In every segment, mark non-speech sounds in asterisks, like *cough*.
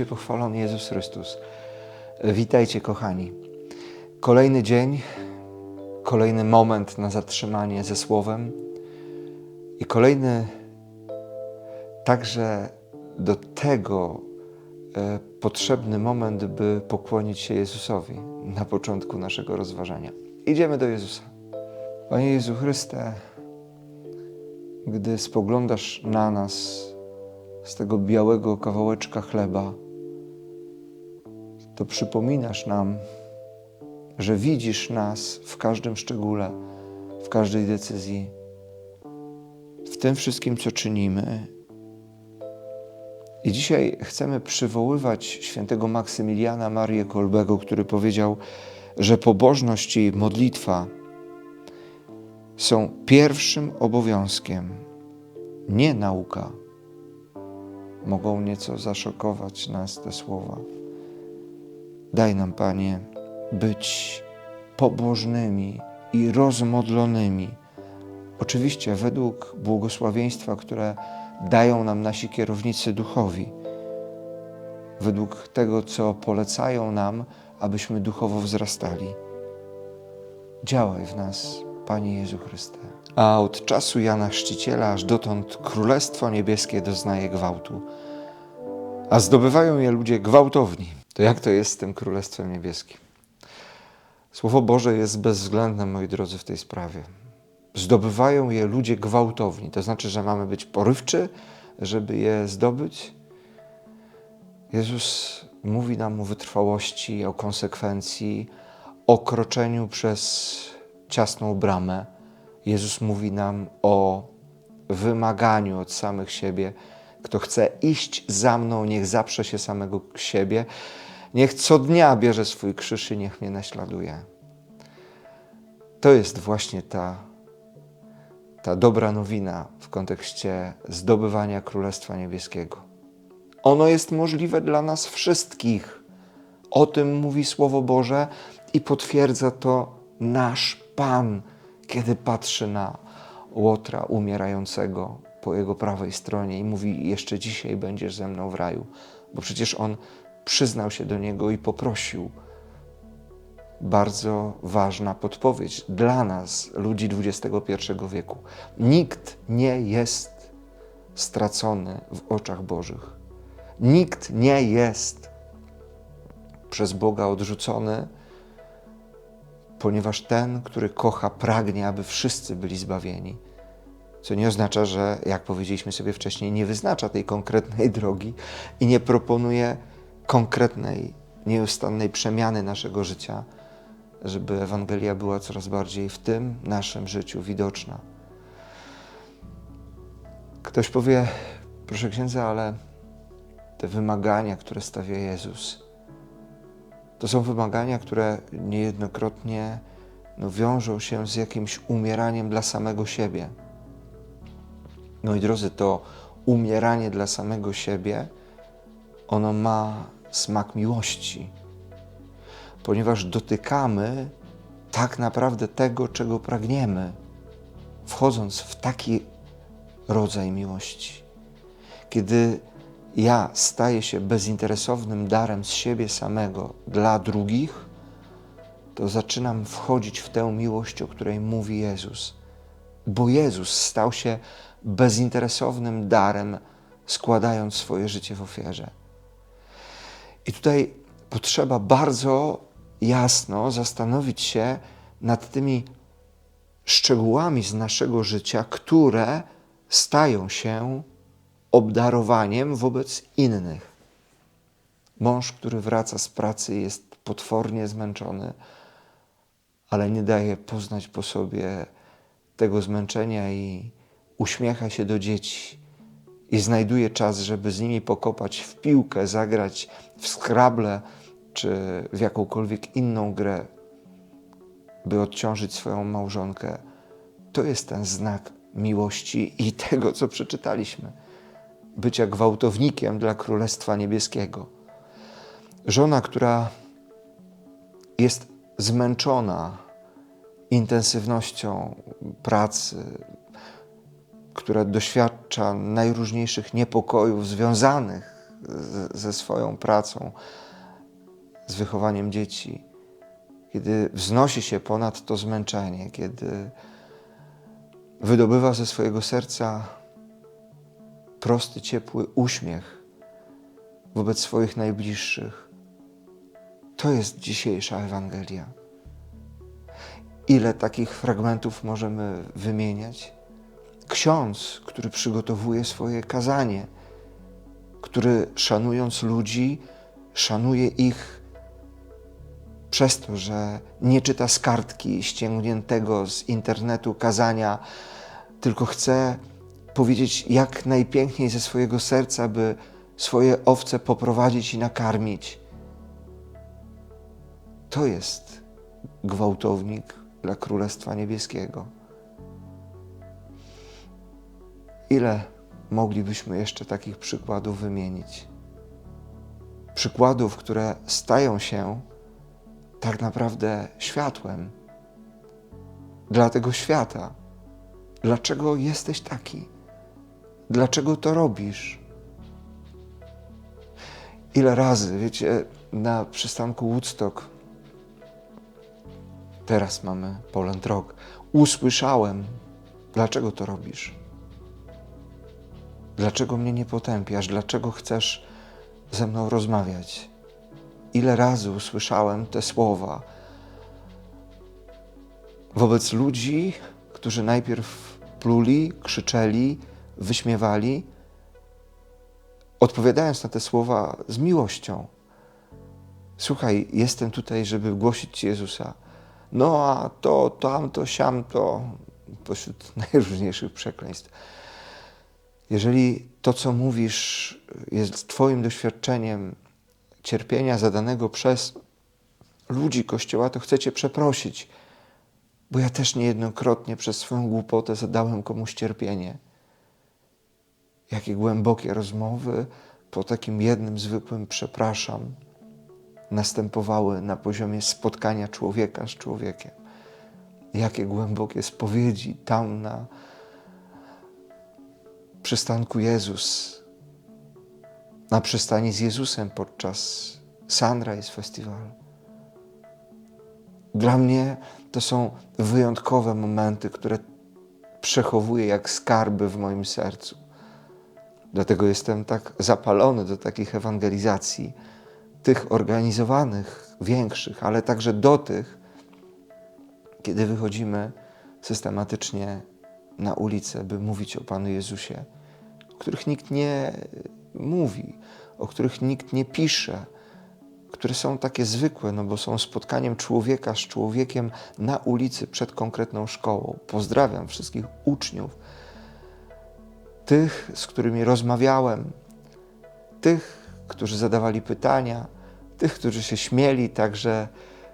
będzie pochwalony Jezus Chrystus. Witajcie, kochani. Kolejny dzień, kolejny moment na zatrzymanie ze Słowem i kolejny także do tego e, potrzebny moment, by pokłonić się Jezusowi na początku naszego rozważania. Idziemy do Jezusa. Panie Jezu Chryste, gdy spoglądasz na nas z tego białego kawałeczka chleba, to przypominasz nam, że widzisz nas w każdym szczególe, w każdej decyzji, w tym wszystkim, co czynimy. I dzisiaj chcemy przywoływać świętego Maksymiliana Marię Kolbego, który powiedział, że pobożność i modlitwa są pierwszym obowiązkiem, nie nauka. Mogą nieco zaszokować nas te słowa. Daj nam, Panie, być pobożnymi i rozmodlonymi. Oczywiście według błogosławieństwa, które dają nam nasi kierownicy duchowi, według tego, co polecają nam, abyśmy duchowo wzrastali. Działaj w nas, Panie Jezu Chryste. A od czasu Jana Chrzciciela aż dotąd Królestwo Niebieskie doznaje gwałtu, a zdobywają je ludzie gwałtowni. To jak to jest z tym Królestwem Niebieskim? Słowo Boże jest bezwzględne, moi drodzy, w tej sprawie. Zdobywają je ludzie gwałtowni. To znaczy, że mamy być porywczy, żeby je zdobyć? Jezus mówi nam o wytrwałości, o konsekwencji, o kroczeniu przez ciasną bramę. Jezus mówi nam o wymaganiu od samych siebie. Kto chce iść za mną, niech zaprze się samego siebie. Niech co dnia bierze swój krzyż i niech mnie naśladuje. To jest właśnie ta, ta dobra nowina w kontekście zdobywania Królestwa Niebieskiego. Ono jest możliwe dla nas wszystkich. O tym mówi Słowo Boże i potwierdza to nasz Pan, kiedy patrzy na Łotra umierającego po jego prawej stronie i mówi: Jeszcze dzisiaj będziesz ze mną w raju, bo przecież on przyznał się do niego i poprosił. Bardzo ważna podpowiedź dla nas, ludzi XXI wieku. Nikt nie jest stracony w oczach Bożych. Nikt nie jest przez Boga odrzucony, ponieważ ten, który kocha, pragnie, aby wszyscy byli zbawieni. Co nie oznacza, że, jak powiedzieliśmy sobie wcześniej, nie wyznacza tej konkretnej *laughs* drogi i nie proponuje konkretnej, nieustannej przemiany naszego życia, żeby Ewangelia była coraz bardziej w tym naszym życiu widoczna. Ktoś powie, proszę księdza, ale te wymagania, które stawia Jezus, to są wymagania, które niejednokrotnie no, wiążą się z jakimś umieraniem dla samego siebie. No i drodzy, to umieranie dla samego siebie, ono ma smak miłości, ponieważ dotykamy tak naprawdę tego, czego pragniemy, wchodząc w taki rodzaj miłości. Kiedy ja staję się bezinteresownym darem z siebie samego dla drugich, to zaczynam wchodzić w tę miłość, o której mówi Jezus. Bo Jezus stał się bezinteresownym darem, składając swoje życie w ofierze. I tutaj potrzeba bardzo jasno zastanowić się nad tymi szczegółami z naszego życia, które stają się obdarowaniem wobec innych. Mąż, który wraca z pracy, jest potwornie zmęczony, ale nie daje poznać po sobie tego zmęczenia i uśmiecha się do dzieci i znajduje czas, żeby z nimi pokopać w piłkę, zagrać w skrable czy w jakąkolwiek inną grę, by odciążyć swoją małżonkę. To jest ten znak miłości i *laughs* tego, co przeczytaliśmy bycia gwałtownikiem dla Królestwa Niebieskiego. Żona, która jest zmęczona intensywnością pracy, która doświadcza najróżniejszych niepokojów związanych ze swoją pracą, z wychowaniem dzieci, kiedy wznosi się ponad to zmęczenie, kiedy wydobywa ze swojego serca prosty, ciepły uśmiech wobec swoich najbliższych. To jest dzisiejsza Ewangelia. Ile takich fragmentów możemy wymieniać? Ksiądz, który przygotowuje swoje kazanie, który szanując ludzi, szanuje ich przez to, że nie czyta z kartki ściągniętego z internetu kazania, tylko chce powiedzieć jak najpiękniej ze swojego serca, by swoje owce poprowadzić i nakarmić. To jest gwałtownik dla Królestwa Niebieskiego. Ile moglibyśmy jeszcze takich przykładów wymienić? Przykładów, które stają się tak naprawdę światłem dla tego świata. Dlaczego jesteś taki? Dlaczego to robisz? Ile razy, wiecie, na przystanku Woodstock, teraz mamy Poland Rock, usłyszałem, dlaczego to robisz? Dlaczego mnie nie potępiasz? Dlaczego chcesz ze mną rozmawiać? Ile razy usłyszałem te słowa wobec ludzi, którzy najpierw pluli, krzyczeli, wyśmiewali, odpowiadając na te słowa z miłością. Słuchaj, jestem tutaj, żeby głosić Ci Jezusa. No a to, tamto, siamto, pośród *laughs* najróżniejszych przekleństw. Jeżeli to, co mówisz, jest Twoim doświadczeniem cierpienia zadanego przez ludzi Kościoła, to chcę Cię przeprosić, bo ja też niejednokrotnie przez swoją głupotę zadałem komuś cierpienie. Jakie głębokie rozmowy po takim jednym zwykłym przepraszam następowały na poziomie spotkania człowieka z człowiekiem. Jakie głębokie spowiedzi tam na przystanku Jezus, na przystani z Jezusem podczas Sunrise Festival. Dla mnie to są wyjątkowe momenty, które przechowuję jak skarby w moim sercu. Dlatego jestem tak zapalony do takich ewangelizacji, tych organizowanych, większych, ale także do tych, kiedy wychodzimy systematycznie na ulicę, by mówić o Panu Jezusie, o których nikt nie mówi, o których nikt nie pisze, które są takie zwykłe, no bo są spotkaniem człowieka z człowiekiem na ulicy przed konkretną szkołą. Pozdrawiam wszystkich uczniów, tych, z którymi rozmawiałem, tych, którzy zadawali pytania, tych, którzy się śmieli także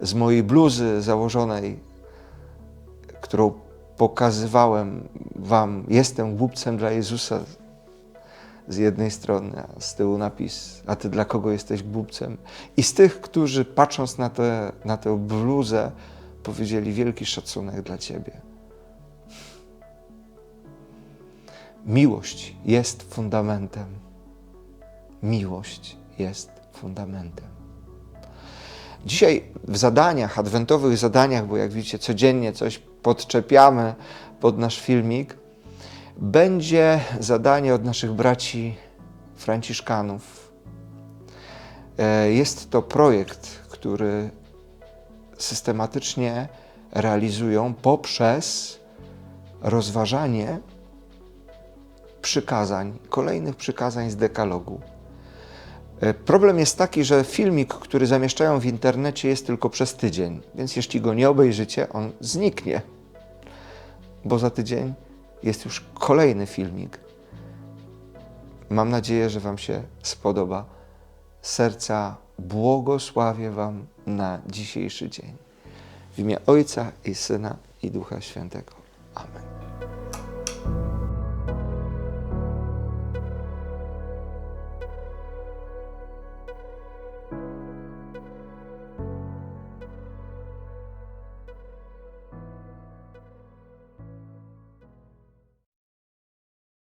z mojej bluzy założonej, którą pokazywałem Wam. Jestem głupcem dla Jezusa z jednej strony, a z tyłu napis, a Ty dla kogo jesteś głupcem? I z tych, którzy patrząc na, te, na tę bluzę, powiedzieli wielki szacunek dla Ciebie. Miłość jest fundamentem. Miłość jest fundamentem. Dzisiaj w zadaniach, adwentowych zadaniach, bo jak widzicie, codziennie coś podczepiamy pod nasz filmik, będzie zadanie od naszych braci Franciszkanów. E, jest to projekt, który systematycznie realizują poprzez rozważanie przykazań, kolejnych przykazań z dekalogu. E, problem jest taki, że filmik, który zamieszczają w internecie, jest tylko przez tydzień, więc jeśli go nie obejrzycie, on zniknie, bo za tydzień jest już kolejny filmik. Mam nadzieję, że Wam się spodoba. Serca błogosławię Wam na dzisiejszy dzień. W imię Ojca i Syna i Ducha Świętego. Amen.